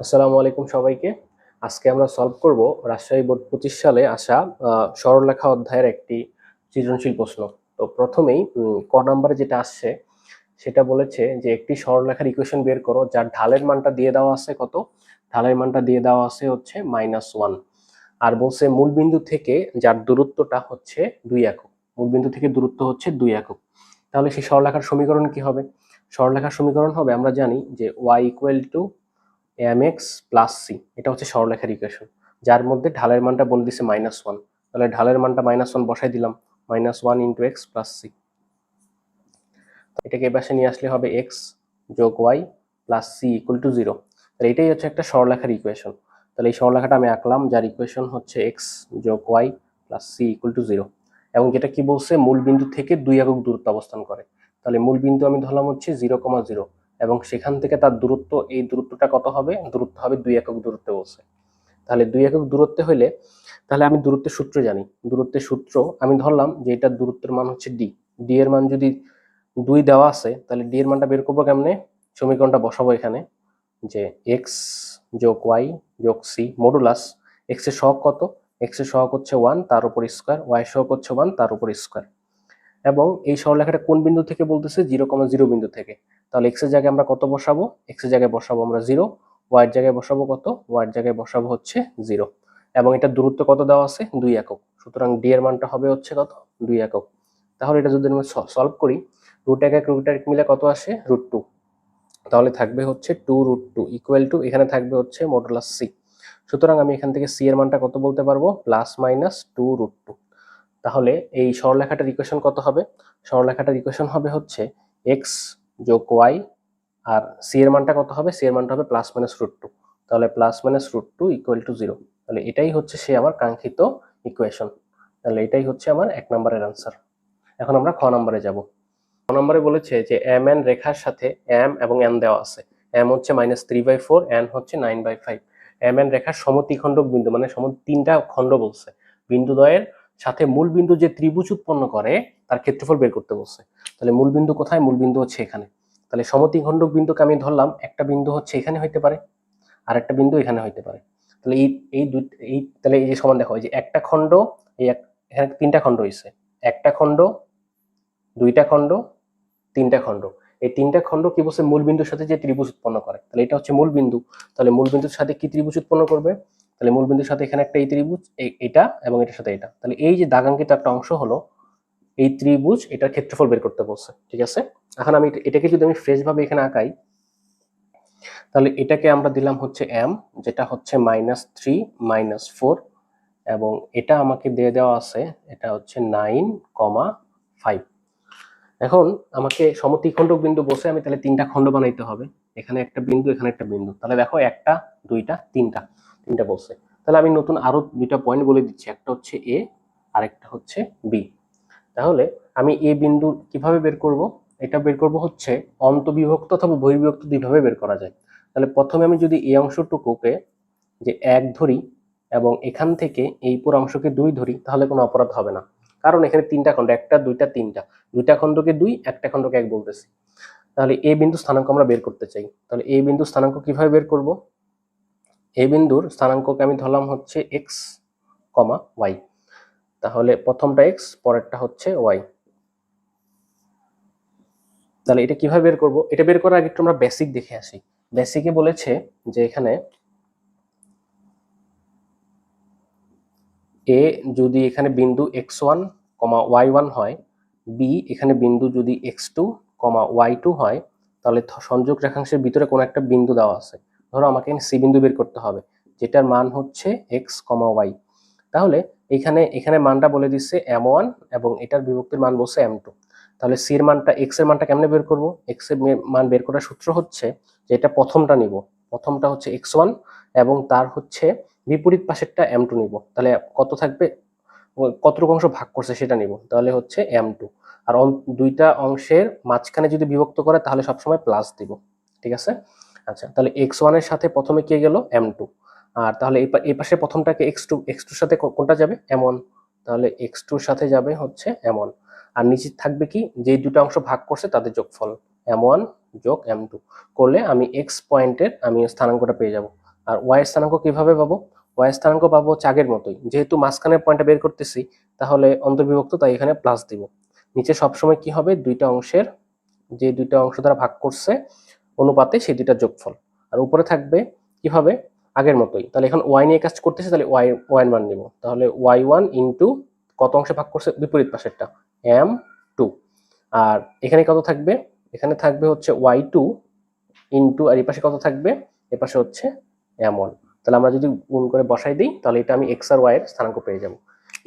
আসসালামু আলাইকুম সবাইকে। আজকে আমরা সলভ করব রাজশাহী বোর্ড পঁচিশ সালে আসা সরলরেখা অধ্যায়ের একটি সৃজনশীল প্রশ্ন। তো প্রথমেই ক নম্বরে যেটা আসছে, সেটা বলেছে যে একটি সরলরেখার ইকুয়েশন বের করো, যার ঢালের মানটা দিয়ে দেওয়া আছে কত? ঢালের মানটা দিয়ে দেওয়া আছে হচ্ছে মাইনাস ওয়ান আর বলছে মূল বিন্দু থেকে যার দূরত্বটা হচ্ছে দুই একক। মূল বিন্দু থেকে দূরত্ব হচ্ছে দুই একক। তাহলে সেই সরলরেখার সমীকরণ কি হবে? সরলরেখার সমীকরণ হবে, আমরা জানি যে y equal to m x plus c এটা হচ্ছে সরলরেখার ইকুয়েশন যার মধ্যে ঢালের মানটা বলে দিছে মাইনাস ওয়ান তাহলে ঢালের মানটা মাইনাস ওয়ান বসাই দিলাম minus one into x plus c এটাকে এপাশে নিয়ে আসলে হবে এক্স যোগ y plus c equal to zero তাহলে এটাই হচ্ছে একটা সরলরেখার ইকুয়েশন তাহলে এই সরলরেখাটা আমি আঁকলাম, যার ইকুয়েশন হচ্ছে এক্স যোগ y plus c equal to zero এবং যেটা কি বলছে? মূল বিন্দু থেকে দুই একক দূরত্ব অবস্থান করে। তাহলে মূল বিন্দু আমি ধরলাম হচ্ছে জিরো কমা জিরো এবং সেখান থেকে তার দূরত্ব, এই দূরত্বটা কত হবে? দূরত্ব হবে দুই একক দূরত্বে বলছে। তাহলে দুই একক দূরত্বে হইলে, তাহলে আমি দূরত্বের সূত্র জানি। দূরত্বের সূত্র, আমি ধরলাম যে এটার দূরত্বের মান হচ্ছে ডি ডি এর মান যদি দুই দেওয়া আছে, তাহলে ডি এর মানটা বের করব কেমনে? সমীকরণটা বসাবো এখানে, যে এক্স যোগ ওয়াই যোগ সি মডুলাস এক্সের সহগ কত? এক্সের সহগ হচ্ছে ওয়ান তার উপর স্কোয়ার ওয়াই সহগ হচ্ছে ওয়ান তার উপর স্কোয়ার এবং এই সরলরেখাটা কোন বিন্দু থেকে বলতেছে? জিরো কমা জিরো বিন্দু থেকে। তাহলে এক্সের জায়গায় আমরা কত বসাবো? এক্সের জায়গায় বসাবো আমরা জিরো। ওয়াই এর জায়গায় বসাবো কত? ওয়াই এর জায়গায় বসাবো হচ্ছে জিরো। এবং এটা দূরত্ব কত দেওয়া আছে? দুই একক। সুতরাং ডি এর মানটা হবে হচ্ছে কত? দুই একক। তাহলে এটা যদি আমরা সলভ করি রুট এক এক রুট এক মিলে কত আসে? রুট টু তাহলে থাকবে হচ্ছে two root two equal to এখানে থাকবে হচ্ছে মডুলাস সি সুতরাং আমি এখান থেকে সি এর মানটা কত বলতে পারব? Plus minus two root two তাহলে এই সরলরেখাটার ইকুয়েশন কত হবে? সরলরেখাটার ইকুয়েশন হবে হচ্ছে এক্স যোগ ওয়াই আর সি এর মানটা কত হবে? সি এর মানটা হবে প্লাস মাইনাস রুট টু তাহলে plus minus root two equal to zero তাহলে এটাই হচ্ছে সে আমার কাঙ্ক্ষিত ইকুয়েশন তাহলে এটাই হচ্ছে আমার এক নম্বরের আনসার এখন আমরা খ নম্বরে যাব। খ নম্বরে বলেছে যে এম এন রেখার সাথে এম এবং এন দেওয়া আছে। এম হচ্ছে minus three by four N হচ্ছে nine by five M N রেখার সমতিখণ্ডক বিন্দু মানে সম তিনটা খণ্ড বলছে। বিন্দুদ্বয়ের সাথে মূল বিন্দু যে ত্রিভুজ উৎপন্ন করে, তার ক্ষেত্রফল বের করতে বলছে। তাহলে মূল বিন্দু কোথায়? মূল বিন্দু হচ্ছে এখানে। তাহলে সমতি সমতিখণ্ডক বিন্দুকে আমি ধরলাম, একটা বিন্দু হচ্ছে এখানে হইতে পারে, আর একটা বিন্দু এখানে হইতে পারে। তাহলে এই এই দুই, এই, তাহলে এই যে সমান দেখো যে একটা খণ্ড, এই এক, এখানে তিনটা খণ্ড হইছে। একটা খণ্ড, দুইটা খণ্ড, তিনটা খণ্ড। এই তিনটা খণ্ড কি বলছে? মূল বিন্দুর সাথে যে ত্রিভুজ উৎপন্ন করে। তাহলে এটা হচ্ছে মূল বিন্দু তাহলে মূল বিন্দুর সাথে কি ত্রিভুজ উৎপন্ন করবে? তাহলে মূল বিন্দুর সাথে এখানে একটা এই ত্রিভুজ এটা এবং এটার সাথে এটা। তাহলে এই যে দাগাঙ্কিত একটা অংশ হলো, এই ত্রিভুজ এটার ক্ষেত্রফল বের করতে বলছে, ঠিক আছে? এখন আমি এটাকে যদি আমি ফ্রেশ ভাবে এখানে আঁকাই, তাহলে এটাকে আমরা দিলাম হচ্ছে এম যেটা হচ্ছে মাইনাস থ্রি মাইনাস ফোর এবং এটা আমাকে দিয়ে দেওয়া আছে, এটা হচ্ছে নাইন কমা ফাইভ এখন আমাকে সমতি সমতিখণ্ডক বিন্দু বসে আমি তাহলে তিনটা খণ্ড বানাইতে হবে। এখানে একটা বিন্দু, এখানে একটা বিন্দু। তাহলে দেখো একটা, দুইটা, তিনটা। তিনটা বলছে। তাহলে আমি নতুন আরও দুইটা পয়েন্ট বলে দিচ্ছি। একটা হচ্ছে এ আরেকটা হচ্ছে বি তাহলে আমি এ বিন্দু কীভাবে বের করব? এটা বের করব হচ্ছে অন্তবিভক্ত অথবা বহির্বিভক্ত দুইভাবে বের করা যায়। তাহলে প্রথমে আমি যদি এই অংশটুকুকে যে এক ধরি এবং এখান থেকে এই পুরো অংশকে দুই ধরি, তাহলে কোনো অপরাধ হবে না। কারণ এখানে তিনটা খণ্ড, একটা, দুইটা, তিনটা। দুইটা খণ্ডকে দুই, একটা খণ্ডকে এক বলতেছি। তাহলে এ বিন্দু স্থানাঙ্ক আমরা বের করতে চাই। তাহলে এ বিন্দু স্থানাঙ্ক কীভাবে বের করব? এই বিন্দুর স্থানাঙ্ককে আমি ধরলাম হচ্ছে এক্স কমা ওয়াই তাহলে প্রথমটা এক্স পরেরটা হচ্ছে ওয়াই তাহলে এটা কীভাবে বের করব? এটা বের করার আগে একটু আমরা বেসিক দেখে আসি। বেসিকে বলেছে যে এখানে এ যদি এখানে বিন্দু x one comma y one হয় বি এখানে বিন্দু যদি x two comma y two হয়, তাহলে সংযোগ রেখাংশের ভিতরে কোনো একটা বিন্দু দেওয়া আছে। ধরো আমাকে সি বিন্দু বের করতে হবে, যেটার মান হচ্ছে এক্স কমা ওয়াই তাহলে এখানে এখানে মানটা বলে দিচ্ছে এম ওয়ান এবং এটার বিভক্তির মান বলছে এম টু তাহলে সির মানটা এক্সের মানটা কেমনে বের করব? এক্সের মান বের করার সূত্র হচ্ছে যে এটা প্রথমটা নিব। প্রথমটা হচ্ছে এক্স ওয়ান এবং তার হচ্ছে বিপরীত পাশেরটা এম টু নিব। তাহলে কত থাকবে? কতটুকু অংশ ভাগ করছে সেটা নিব। তাহলে হচ্ছে এম টু আর দুইটা অংশের মাঝখানে যদি বিভক্ত করে তাহলে সবসময় প্লাস দিব। ঠিক আছে? আচ্ছা তাহলে এক্স ওয়ানের সাথে প্রথমে কে গেল? এম টু আর তাহলে এই পাশে প্রথমটাকে এক্স টু এক্স টুর সাথে কোনটা যাবে? এম ওয়ান তাহলে এক্স টুর সাথে যাবে হচ্ছে এম ওয়ান আর নিচে থাকবে কি? যে দুটো অংশ ভাগ করছে তাদের যোগফল এম ওয়ান যোগ এম টু করলে আমি এক্স পয়েন্টের আমি স্থানাঙ্কটা পেয়ে যাব। আর ওয়াই স্থানাঙ্ক কীভাবে পাবো? ওয়াই স্থানাঙ্ক পাবো হচ্ছে মতোই। যেহেতু মাঝখানের পয়েন্টটা বের করতেছি, তাহলে অন্তর্বিভক্ত তাই এখানে প্লাস দিব। নিচে সবসময় কি হবে? দুইটা অংশের, যে দুইটা অংশ দ্বারা ভাগ করছে অনুপাতে সেই দুইটা যোগফল। আর উপরে থাকবে কীভাবে? আগের মতোই। তাহলে এখন ওয়াই নিয়ে কাজ করতেছে, তাহলে ওয়াই ওয়াই মান নিব। তাহলে ওয়াই ওয়ান ইন্টু কত অংশে ভাগ করছে? বিপরীত পাশেরটা। এম টু আর এখানে কত থাকবে? এখানে থাকবে হচ্ছে ওয়াই টু ইন্টু আর এই পাশে কত থাকবে? এ পাশে হচ্ছে এম ওয়ান তাহলে আমরা যদি গুণ করে বসাই দিই, তাহলে এটা আমি এক্স আর ওয়াই এর স্থানাঙ্ক পেয়ে যাব।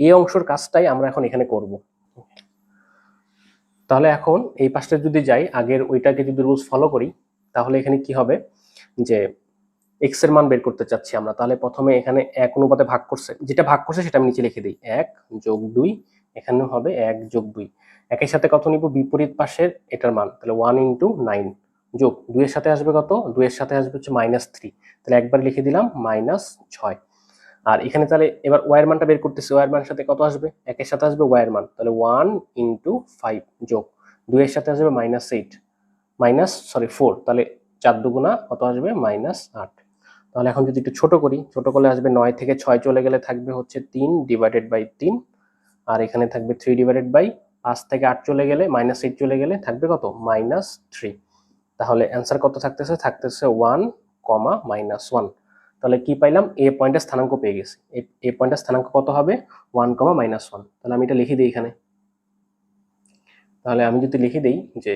এই অংশের কাজটাই আমরা এখন এখানে করব। তাহলে এখন এই পাশটা যদি যাই, আগের ওইটাকে যদি রুলস ফলো করি তাহলে এখানে কি হবে? যে এক্সের মান বের করতে চাচ্ছি আমরা, তাহলে প্রথমে এখানে এক অনুপাতে ভাগ করছে। যেটা ভাগ করছে সেটা আমি নিচে লিখে দিই। এক যোগ দুই, এখানে হবে এক যোগ দুই। একের সাথে কত নিব? বিপরীত পাশের এটার মান। তাহলে ওয়ান ইন্টু নাইন যোগ দুইয়ের সাথে আসবে কত? দুইয়ের সাথে আসবে হচ্ছে মাইনাস থ্রি তাহলে একবার লিখে দিলাম মাইনাস ছয়। আর এখানে তাহলে এবার ওয়ার মানটা বের করতেছি। ওয়ার মানের সাথে কত আসবে? একের সাথে আসবে ওয়ার মান। তাহলে ওয়ান ইন্টু ফাইভ যোগ দুইয়ের সাথে আসবে minus eight minus sorry four তাহলে চার দুগুণা কত আসবে? মাইনাস আট। তাহলে এখন যদি একটু ছোট করি, ছোট করলে আসবে নয় থেকে ছয় চলে গেলে থাকবে হচ্ছে তিন ডিভাইডেড বাই তিন। আর এখানে থাকবে থ্রি ডিভাইডেড বাই পাঁচ থেকে আট চলে গেলে মাইনাস এইট চলে গেলে থাকবে কত? মাইনাস থ্রি তাহলে অ্যান্সার কত থাকতেছে? থাকতেছে ওয়ান কমা মাইনাস ওয়ান তাহলে কি পাইলাম? এ পয়েন্টের স্থানাঙ্ক পেয়ে গেছি। এ পয়েন্টের স্থানাঙ্ক কত হবে? ওয়ান কমা মাইনাস ওয়ান তাহলে আমি এটা লিখে দিই এখানে। তাহলে আমি যদি লিখে দিই যে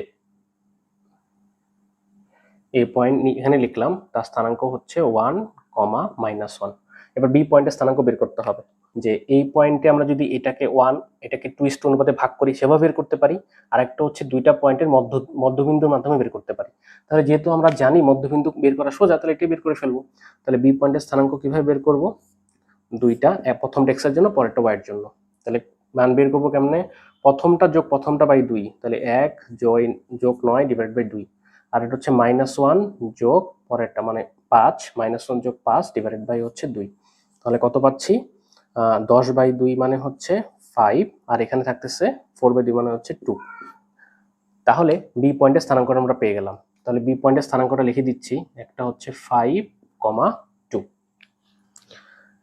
এ পয়েন্ট এখানে লিখলাম, তার স্থানাঙ্ক হচ্ছে ওয়ান কমা মাইনাস ওয়ান এবার বি পয়েন্টের স্থানাঙ্ক বের করতে হবে। যে এই পয়েন্টে আমরা যদি এটাকে ওয়ান এটাকে টুইস্ট অনুপাতে ভাগ করি, সেভাবে বের করতে পারি। আর একটা হচ্ছে দুইটা পয়েন্টের মধ্য মধ্যবিন্দুর মাধ্যমে বের করতে পারি। তাহলে যেহেতু আমরা জানি মধ্যবিন্দু বের করা সোজা, তাহলে এটাই বের করে ফেলব। তাহলে বি পয়েন্টের স্থানাঙ্ক কীভাবে বের করব? দুইটা প্রথম এক্সের জন্য, পরেরটা ওয়াইয়ের জন্য। তাহলে মান বের করব কেমনে? প্রথমটা যোগ প্রথমটা বাই দুই। তাহলে এক জয় যোগ নয় ডিভাইড বাই দুই। আর এটা হচ্ছে মাইনাস ওয়ান যোগ পরেরটা মানে পাঁচ মাইনাস ওয়ান যোগ পাঁচ ডিভাইডেড বাই হচ্ছে দুই। তাহলে কত পাচ্ছি? দশ বাই দুই মানে হচ্ছে ফাইভ আর এখানে থাকতেছে ফোর বাই দুই মানে হচ্ছে টু তাহলে বি পয়েন্টের স্থানাঙ্কটা আমরা পেয়ে গেলাম। তাহলে বি পয়েন্টের স্থানাঙ্কটা লিখে দিচ্ছি, একটা হচ্ছে ফাইভ কমা টু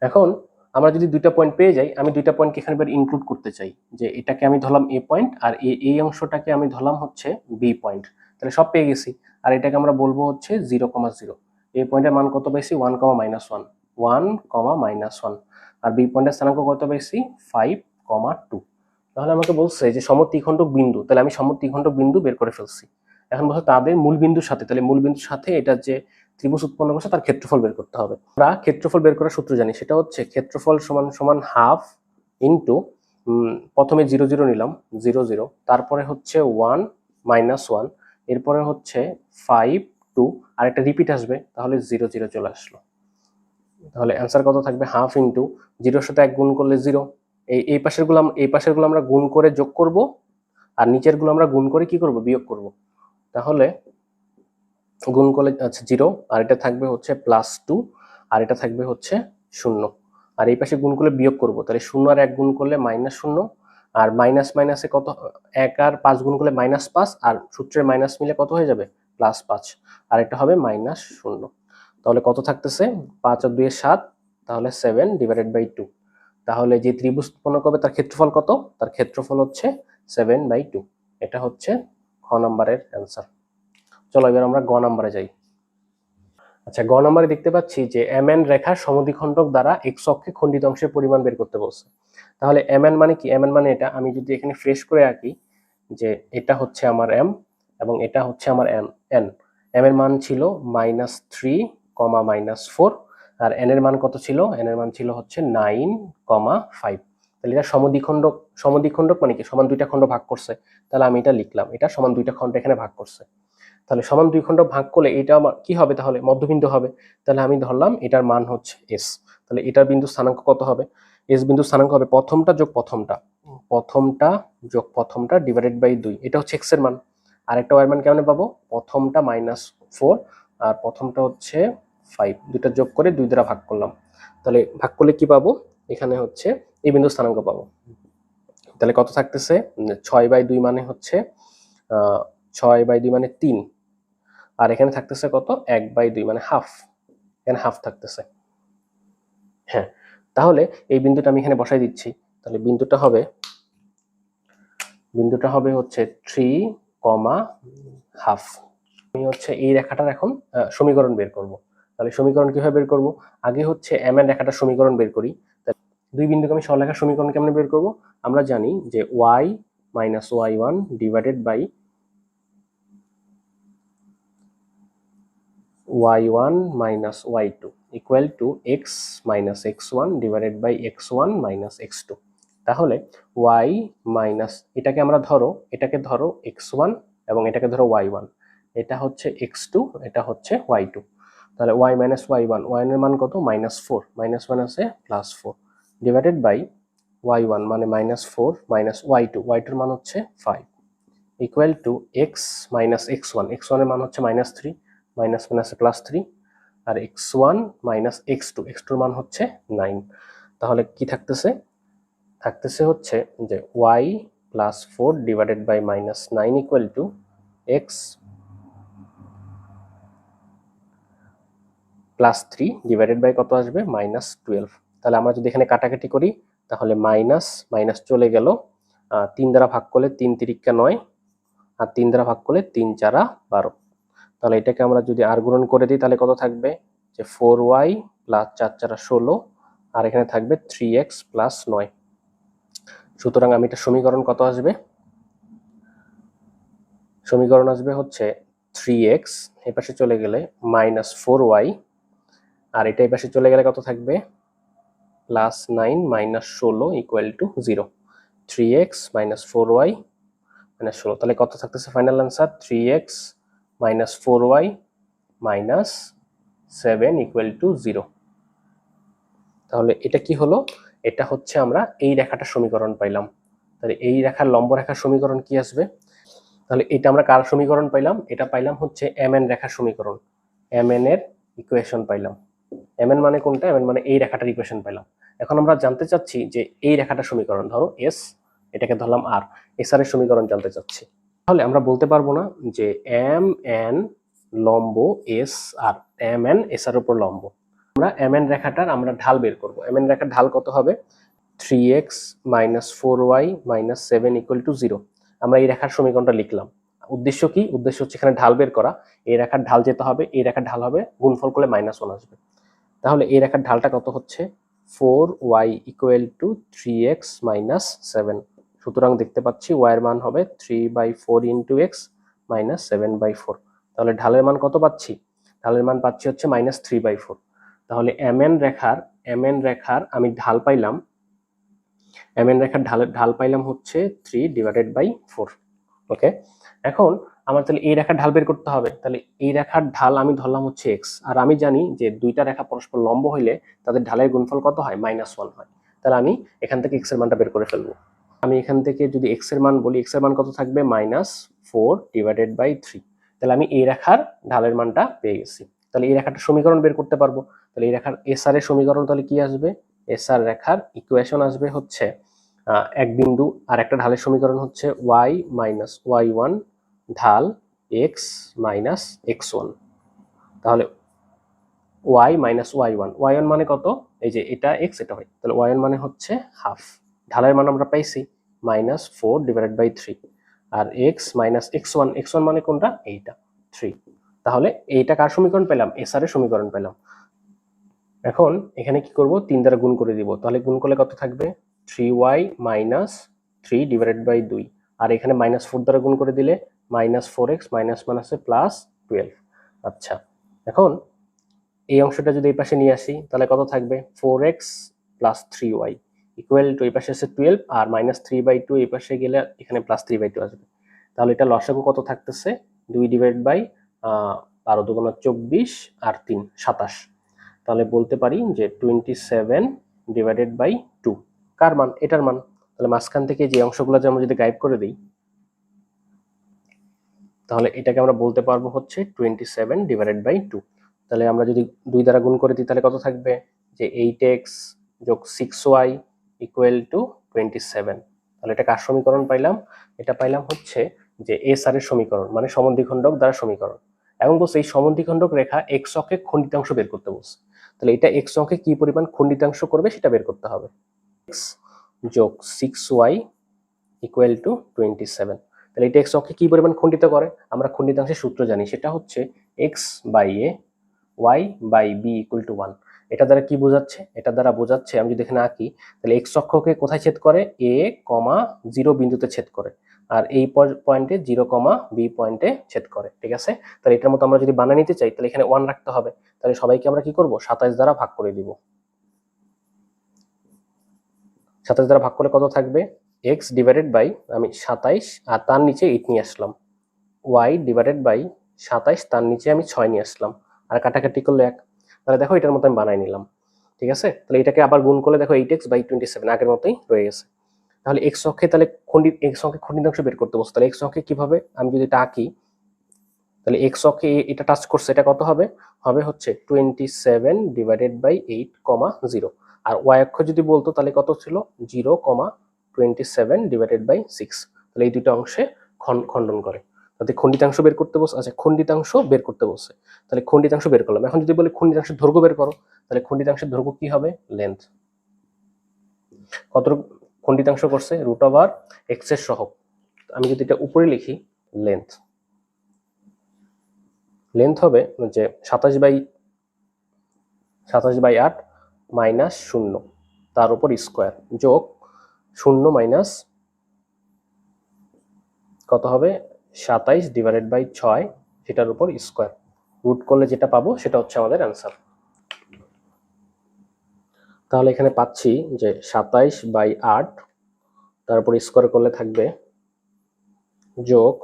এখন আমরা যদি দুইটা পয়েন্ট পেয়ে যাই, আমি দুইটা পয়েন্টকে এখানে এবার ইনক্লুড করতে চাই, যে এটাকে আমি ধরলাম এ পয়েন্ট আর এই অংশটাকে আমি ধরলাম হচ্ছে বি পয়েন্ট তাহলে সব পেয়ে গেছি। আর এটাকে আমরা বলব হচ্ছে জিরো কমা জিরো। এ পয়েন্টের মান কত পেয়েছি one comma minus one. One comma minus one. আর বি পয়েন্টের স্থানাঙ্ক কত পেয়েছি ফাইভ কমা টু। তাহলে আমাকে বলছে যে সমত্রিখণ্ডক বিন্দু, তাহলে আমি সমত্রিখণ্ডক বিন্দু বের করে ফেলছি। এখন বলছে তাদের মূল বিন্দুর সাথে, তাহলে মূল বিন্দুর সাথে এটা যে ত্রিভুজ উৎপন্ন করছে তার ক্ষেত্রফল বের করতে হবে। আমরা ক্ষেত্রফল বের করার সূত্র জানি, সেটা হচ্ছে ক্ষেত্রফল সমান সমান হাফ ইন্টু প্রথমে জিরো জিরো নিলাম, জিরো জিরো, তারপরে হচ্ছে ওয়ান মাইনাস ওয়ান এরপরে হচ্ছে ফাইভ টু আর একটা রিপিট আসবে, তাহলে জিরো জিরো চলে আসলো। তাহলে অ্যান্সার কত থাকবে? হাফ ইন্টু জিরোর সাথে এক গুণ করলে জিরো এই এই পাশেরগুলো এই পাশেরগুলো আমরা গুণ করে যোগ করব, আর নিচেরগুলো আমরা গুণ করে কি করব? বিয়োগ করব। তাহলে গুণ করলে আচ্ছা জিরো আর এটা থাকবে হচ্ছে প্লাস টু আর এটা থাকবে হচ্ছে শূন্য। আর এই পাশে গুণ করলে বিয়োগ করব। তাহলে শূন্য আর এক গুণ করলে মাইনাস শূন্য। আর মাইনাস মাইনাসে কত, এক আর পাঁচ গুণ করলে মাইনাস পাঁচ, আর সূত্রের মাইনাস মিলে কত হয়ে যাবে? প্লাস পাঁচ। আর এটা হবে মাইনাস শূন্য। তাহলে কত থাকতেছে? পাঁচ আর দুইয়ের সাত, তাহলে সেভেন ডিভাইডেড বাই টু তাহলে যে ত্রিভুজ উৎপন্ন করবে, তার ক্ষেত্রফল কত? তার ক্ষেত্রফল হচ্ছে সেভেন বাই টু এটা হচ্ছে খ নম্বরের অ্যান্সার চলো এবার আমরা গ নম্বরে যাই। আচ্ছা গ নম্বরে দেখতে পাচ্ছি যে এম এন রেখার সমদ্বিখণ্ডক দ্বারা এক্স অক্ষে খণ্ডিত অংশের পরিমাণ বের করতে বলছে। তাহলে এম এন মানে কি? এম এন মানে এটা। আমি যদি এখানে ফ্রেশ করে আঁকি যে এটা হচ্ছে আমার এম এবং এটা হচ্ছে আমার এম এন এম এর মান ছিল minus three comma minus four আর এন এর মান কত ছিল? এন এর মান ছিল হচ্ছে নাইন কমা ফাইভ তাহলে এটা সমদ্বিখণ্ডক সমদ্বিখণ্ডক মানে কি? সমান দুইটা খণ্ড ভাগ করছে। তাহলে আমি এটা লিখলাম। এটা সমান দুইটা খণ্ড এখানে ভাগ করছে। তাহলে সমান দুই খণ্ড ভাগ করলে এটা আমার কি হবে তাহলে? মধ্যবিন্দু হবে। তাহলে আমি ধরলাম এটার মান হচ্ছে এস তাহলে এটার বিন্দু স্থানাঙ্ক কত হবে? এস বিন্দু স্থানাঙ্ক হবে প্রথমটা যোগ প্রথমটা। প্রথমটা যোগ প্রথমটা ডিভাইডেড বাই দুই। এটা হচ্ছে এক্সের মান। আরেকটা ওয়ার মান কেমন পাবো? প্রথমটা মাইনাস ফোর আর প্রথমটা হচ্ছে ফাইভ দুইটা যোগ করে দুই দ্বারা ভাগ করলাম। তাহলে ভাগ করলে কি পাবো? এখানে হচ্ছে এই বিন্দু স্থানাঙ্ক পাবো। তাহলে কত থাকতেছে? ছয় বাই দুই মানে হচ্ছে ছয় বাই দুই মানে তিন। আর এখানে থাকতেছে কত? এক বাই দুই মানে হাফ এখানে হাফ থাকতেছে। হ্যাঁ। তাহলে এই বিন্দুটা আমি এখানে বসাই দিচ্ছি। তাহলে বিন্দুটা হবে বিন্দুটা হবে হচ্ছে থ্রি কমা হাফ আমি হচ্ছে এই রেখাটার এখন সমীকরণ বের করব। তাহলে সমীকরণ কীভাবে বের করব? আগে হচ্ছে এম এর রেখাটার সমীকরণ বের করি। দুই বিন্দুকে আমি সরলরেখার সমীকরণ কেমন বের করব? আমরা জানি যে y minus y one divided by y one minus y two equal to x minus x one divided by x one minus x two তাহলে ওয়াই মাইনাস এটাকে আমরা ধরো, এটাকে ধরো এক্স ওয়ান এবং এটাকে ধরো ওয়াই ওয়ান এটা হচ্ছে এক্স টু এটা হচ্ছে ওয়াই টু তাহলে y minus y one y এর মান কত? মাইনাস ফোর মাইনাস মাইনাসে plus four divided by y one মানে minus four minus y two y টুর মান হচ্ছে five equal to x minus x one x ওয়ানের মান হচ্ছে মাইনাস থ্রি মাইনাস মাইনাসে প্লাস থ্রি আর x one minus x two x টুর মান হচ্ছে nine তাহলে কি থাকতেছে? থাকতেছে হচ্ছে যে y plus four divided by minus nine equal to x plus three divided by কত আসবে? মাইনাস টুয়েলভ তাহলে আমরা যদি এখানে কাটাকাটি করি, তাহলে মাইনাস মাইনাস চলে গেল তিন দ্বারা ভাগ করলে তিন তিরিক্কা নয়, আর তিন দ্বারা ভাগ করলে তিন চারা বারো। তাহলে এটাকে আমরা যদি আর গুণন করে দিই, তাহলে কত থাকবে? যে ফোর ওয়াই প্লাস চার চারা ষোলো, আর এখানে থাকবে থ্রি এক্স প্লাস নয়। সুতরাং আমি এটা সমীকরণ কত আসবে? সমীকরণ আসবে হচ্ছে থ্রি এক্স এই পাশে চলে গেলে মাইনাস ফোর ওয়াই আর এটা এই পাশে চলে গেলে কত থাকবে? প্লাস নাইন মাইনাস ষোলো equal to zero three x minus four y minus ষোলো, তাহলে কত থাকতেছে final answer three x minus four y minus seven equal to zero তাহলে এটা কি হলো? এটা হচ্ছে আমরা এই রেখাটার সমীকরণ পাইলাম। তাহলে এই রেখার লম্ব রেখার সমীকরণ কি আসবে? তাহলে এটা আমরা কার সমীকরণ পাইলাম? এটা পাইলাম হচ্ছে এম এন রেখার সমীকরণ। এম এন এর ইকুয়েশন পাইলাম। এম এন মানে কোনটা? এম এন মানে এই রেখাটার ইকুয়েশন পাইলাম। এখন আমরা জানতে চাচ্ছি যে এই রেখাটার সমীকরণ, ধরো এস এটাকে ধরলাম আর এস আর এর সমীকরণ জানতে চাচ্ছি। তাহলে আমরা বলতে পারব না যে এম এন লম্ব S R M N S R উপর লম্ব। আমরা এম এন রেখাটার আমরা ঢাল বের করব। এম এন রেখার ঢাল কত হবে? Three x minus four y minus seven equal to zero আমরা এই রেখার সমীকরণটা লিখলাম। উদ্দেশ্য কি? উদ্দেশ্য হচ্ছে এখানে ঢাল বের করা। এই রেখার ঢাল যেতে হবে। এই রেখার ঢাল হবে গুণফল করলে মাইনাস ওয়ান আসবে। তাহলে এই রেখার ঢালটা কত হচ্ছে? Four y equal to three x minus seven সুতরাং দেখতে পাচ্ছি ওয়াই এর মান হবে three by four into x minus seven by four তাহলে ঢালের মান কত পাচ্ছি? ঢালের মান পাচ্ছি হচ্ছে মাইনাস থ্রি বাই ফোর তাহলে এম এন রেখার এম এন রেখার আমি ঢাল পাইলাম এম এন রেখার ঢালের ঢাল পাইলাম হচ্ছে three divided by four okay এখন আমার তাহলে এই রেখার ঢাল বের করতে হবে। তাহলে এই রেখার ঢাল আমি ধরলাম হচ্ছে এক্স আর আমি জানি যে দুইটা রেখা পরস্পর লম্ব হইলে তাদের ঢালের গুণফল কত হয়? মাইনাস ওয়ান হয়। তাহলে আমি এখান থেকে এক্সের মানটা বের করে ফেলব। আমি এখান থেকে যদি এক্সের মান বলি এক্সের মান কত থাকবে? Minus four divided by three তাহলে আমি এই রেখার ঢালের মানটা পেয়ে গেছি। তাহলে এই রেখাটা সমীকরণ বের করতে পারব। তাহলে এই রেখার এস আর এর সমীকরণ তাহলে কি আসবে? এস আর রেখার ইকুয়েশন আসবে হচ্ছে এক বিন্দু, আর একটা ঢালের সমীকরণ হচ্ছে ওয়াই মাইনাস ওয়াই ওয়ান ঢাল এক্স মাইনাস এক্স ওয়ান তাহলে y minus y one y one মানে কত? এই যে এটা এক্স এটা হয় তাহলে ওয়াই ওয়ান মানে হচ্ছে হাফ ঢালের মান আমরা পাইছি minus four divided by three R x minus x one x one মানে কোনটা? এইটা থ্রি তাহলে এইটা কার সমীকরণ পেলাম? এস এর সমীকরণ পেলাম। এখন এখানে কি করব? তিন দ্বারা গুণ করে দিব। তাহলে গুণ করলে কত থাকবে? Three y minus three divided by দুই। আর এখানে মাইনাস ফোর দ্বারা গুণ করে দিলে মাইনাস ফোর এক্স মাইনাস মাইনাসে প্লাস টুয়েলভ আচ্ছা এখন এই অংশটা যদি এই পাশে নিয়ে আসি, তাহলে কত থাকবে? Four x plus three y equal to এই পাশে আছে টুয়েলভ আর মাইনাস থ্রি বাই টু এই পাশে গেলে এখানে প্লাস থ্রি বাই টু আসবে। তাহলে এটা লসাগু কত থাকতেছে? দুই ডিভাইড বাই বারো দুগুণ চব্বিশ আর তিন, সাতাশ। তাহলে বলতে পারি যে twenty seven divided by two কার মান? এটার মান। তাহলে মাঝখান থেকে যে অংশগুলো যে আমরা যদি গাইড করে দিই, তাহলে এটাকে আমরা বলতে পারব হচ্ছে twenty seven divided by two তাহলে আমরা যদি দুই দ্বারা গুণ করে দিই, তাহলে কত থাকবে? যে এইট এক্স যোগ six y equal to twenty seven তাহলে এটা কার সমীকরণ পাইলাম? এটা পাইলাম হচ্ছে যে এস আর এর সমীকরণ মানে সমদ্বিখণ্ডক দ্বারা সমীকরণ। এবং বলছে এই সমদ্বিখণ্ডক রেখা এক্স অক্ষে খণ্ডিতাংশ বের করতে বলছে। তাহলে এটা এক্স অক্ষে কি পরিমাণ খণ্ডিতাংশ করবে সেটা বের করতে হবে। এক্স যোগ six y equal to twenty seven তাহলে এটা এক্স অক্ষে কি পরিমাণ খণ্ডিত করে? আমরা খণ্ডিতাংশের সূত্র জানি, সেটা হচ্ছে x by a y by b equal to one এটা দ্বারা কি বোঝাচ্ছে? এটা দ্বারা বোঝাচ্ছে, আমি যদি এখানে আঁকি, তাহলে এক্স অক্ষকে কোথায় ছেদ করে? এ কমা জিরো বিন্দুতে ছেদ করে। আর এই পয়েন্টে জিরো কমা বি পয়েন্টে ছেদ করে, ঠিক আছে? তাহলে এটার মতো আমরা যদি বানিয়ে নিতে চাই, তাহলে এখানে ওয়ান রাখতে হবে। তাহলে সবাইকে আমরা কি করব? সাতাইশ দ্বারা ভাগ করে দিব। সাতাইশ দ্বারা ভাগ করলে কত থাকবে? এক্স ডিভাইডেড বাই আমি সাতাইশ, আর তার নিচে এইট নিয়ে আসলাম। ওয়াই ডিভাইডেড বাই সাতাইশ, তার নিচে আমি ছয় নিয়ে আসলাম। আর কাটাকাটি করলে এক। তাহলে দেখো এটার মতো আমি বানাই নিলাম। ঠিক আছে? তাহলে এটাকে আবার গুণ করলে দেখো eight x by twenty seven আগের মতোই রয়ে গেছে। তাহলে এক্স অক্ষে তাহলে খন্ডিত এক্স অক্ষে খণ্ডিতাংশ বের করতে বসে। তাহলে এক্স অক্ষে কীভাবে? আমি যদি এটা আঁকি তাহলে এক্স অক্ষে এটা টাচ করছে, এটা কত হবে? হবে হচ্ছে twenty seven divided by eight comma zero আর ওয়াই অক্ষ যদি বলতো, তাহলে কত ছিল? Zero comma twenty seven divided by six তাহলে এই দুটো অংশে খণ্ডন করে। তাতে খণ্ডিতাংশ বের করতে বসে আচ্ছা খণ্ডিতাংশ বের করতে বসে তাহলে খণ্ডিতাংশ বের করলাম। এখন যদি বলি খণ্ডিতাংশের দৈর্ঘ্য বের করো, তাহলে খণ্ডিতাংশের দৈর্ঘ্য কি হবে? লেন্থ কত খণ্ডিতাংশ করছে? রুট ওভার এক্সের সহগ। আমি যদি এটা উপরে লিখি লেন্থ লেন্থ হবে যে সাতাশ বাই সাতাশ বাই আট মাইনাস শূন্য। তার উপর স্কোয়ার যোগ শূন্য মাইনাস কত হবে? সাতাইশ ডিভাইডেড বাই ছয়, সেটার উপর স্কোয়ার রুট করলে যেটা পাবো, সেটা হচ্ছে আমাদের অ্যান্সার তাহলে এখানে পাচ্ছি যে সাতাইশ বাই আট তারপর স্কোয়ার করলে থাকবে যোগ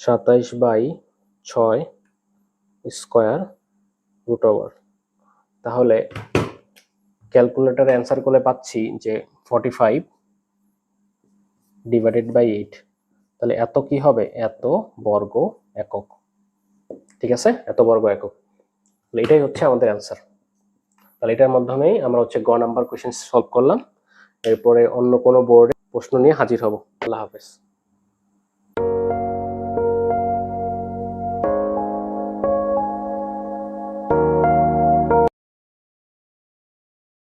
সাতাইশ বাই ছয় স্কোয়ার রুট ওভার তাহলে ক্যালকুলেটারে অ্যান্সার করলে পাচ্ছি যে forty five divided by eight তাহলে এত কি হবে? এত বর্গ একক। ঠিক আছে? এত বর্গ একক। তাহলে এটাই হচ্ছে আমাদের অ্যান্সার তাহলে এটার মাধ্যমেই আমরা হচ্ছে গ নাম্বার কোয়েশ্চেন সলভ করলাম। এরপরে অন্য কোনো বোর্ডে প্রশ্ন নিয়ে হাজির হব। আল্লাহ হাফেজ।